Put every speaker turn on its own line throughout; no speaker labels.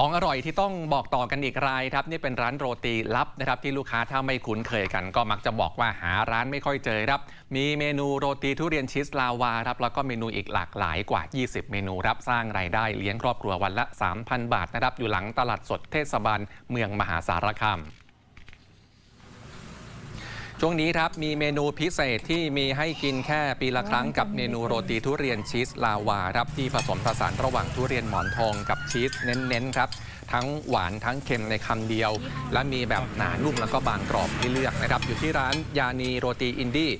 ของอร่อยที่ต้องบอกต่อกันอีกรายครับนี่เป็นร้านโรตีลับนะครับที่ลูกค้าถ้าไม่คุ้นเคยกัน ก็มักจะบอกว่าหาร้านไม่ค่อยเจอครับ มีเมนูโรตีทุเรียนชีสลาวาครับแล้วก็เมนูอีกหลากหลายกว่า 20 เมนูครับสร้างรายได้เลี้ยงครอบครัววันละ 3,000 บาทนะครับอยู่หลังตลาดสดเทศบาลเมืองมหาสารคาม ช่วงนี้ครับ มีเมนูพิเศษที่มีให้กินแค่ปีละครั้งกับเมนูโรตีทุเรียนชีสลาวาครับที่ผสมผสานระหว่างทุเรียนหมอนทองกับชีสเน้นๆครับ ทั้งหวานทั้งเค็มในคำเดียว และมีแบบหนานุ่มแล้วก็บางกรอบให้เลือกนะครับ อยู่ที่ร้านยานีโรตีอินดี้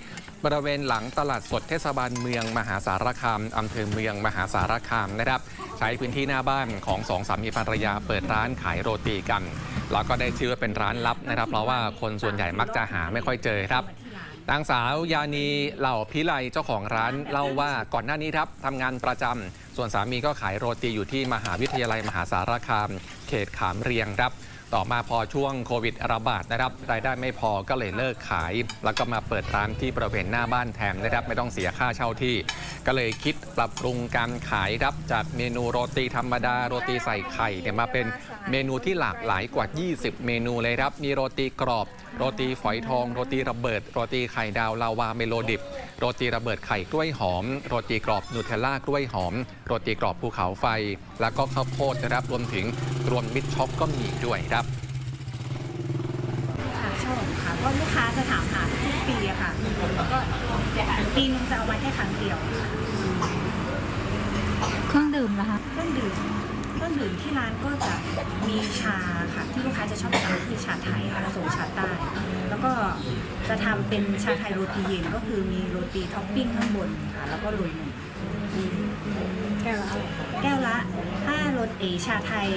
บริเวณหลังตลาดสดเทศบาลเมืองมหาสารคามอำเภอเมืองมหาสารคามนะครับ ใช้พื้นที่หน้าบ้านของสองสามีภรรยาเปิดร้านขายโรตีกัน แล้วก็ได้ชื่อว่าเป็นร้านลับนะครับ เพราะว่าคนส่วนใหญ่มักจะหาไม่ค่อยเจอครับนางสาวยานีเหล่าพิไลเจ้าของร้านเล่าว่าก่อนหน้านี้ครับทำงานประจำส่วนสามีก็ขายโรตีอยู่ที่มหาวิทยาลัยมหาสารคาม เขตขามเรียงครับ ต่อมาพอช่วงโควิดระบาดนะครับ รายได้ไม่พอก็เลยเลิกขาย แล้วก็มาเปิดร้านที่บริเวณหน้าบ้านแทนนะครับ ไม่ต้องเสียค่าเช่าที่ ก็เลยคิดปรับปรุงการขายครับจากเมนูโรตีธรรมดาโรตีใส่ไข่เนี่ยมาเป็นเมนูที่หลากหลายกว่า 20 เมนูเลยครับ มีโรตีกรอบ โรตีฝอยทอง โรตีระเบิด โรตีไข่ดาวลาวาเมโลดิบ โรตีระเบิดไข่กล้วยหอม โรตีกรอบนูเทลล่ากล้วยหอม โรตีกรอบภูเขาไฟ แล้วก็ข้าวโพดนะครับรวมถึงรวมมิตรช็อปก็มีด้วยครับ
ค่ะชอบค่ะเพราะลูกค้าจะถามหาทุกปีอะค่ะก็ปีนึงจะเอามาแค่ครั้งเดียวค่ะ
เครื่องดื่มเหรอคะ
เครื่องดื่ม เครื่องดื่มที่ร้านก็จะมีชาค่ะ ที่ลูกค้าจะชอบทานคือชาไทยผสมชาใต้ แล้วก็จะทำเป็นชาไทยโรตีเย็นก็คือมีโรตีท็อปปิ้งข้างบนค่ะแล้วก็โรยนมแก้วละแก้วละถ้ารสเอชาไทย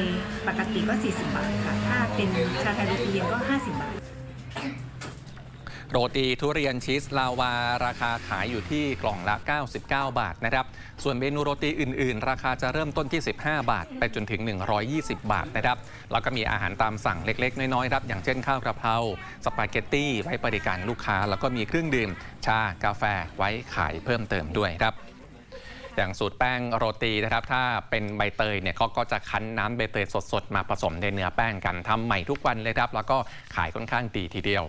ปกติก็ 40 บาทค่ะ ถ้าเป็นชาไทยโรตีเย็นก็ 50 บาท
โรตีทุเรียนชีสลาวา ราคาขายอยู่ที่กล่องละ 99 บาทนะครับ ส่วนเมนูโรตีอื่น ๆ ราคาจะเริ่มต้นที่ 15 บาท ไปจนถึง 120 บาทนะครับ แล้วก็มีอาหารตามสั่งเล็ก ๆ น้อย ๆ ครับ อย่างเช่นข้าวกระเพรา สปาเกตตี้ไว้บริการลูกค้า แล้วก็มีเครื่องดื่ม ชา กาแฟ ไว้ขายเพิ่มเติมด้วยครับอย่างสูตรแป้งโรตีนะครับ ถ้าเป็นใบเตยเนี่ยเขาก็จะคั้นน้ำใบเตยสดๆ มาผสมในเนื้อแป้งกันทำใหม่ทุกวันเลยครับ แล้วก็ขายค่อนข้างดีทีเดียว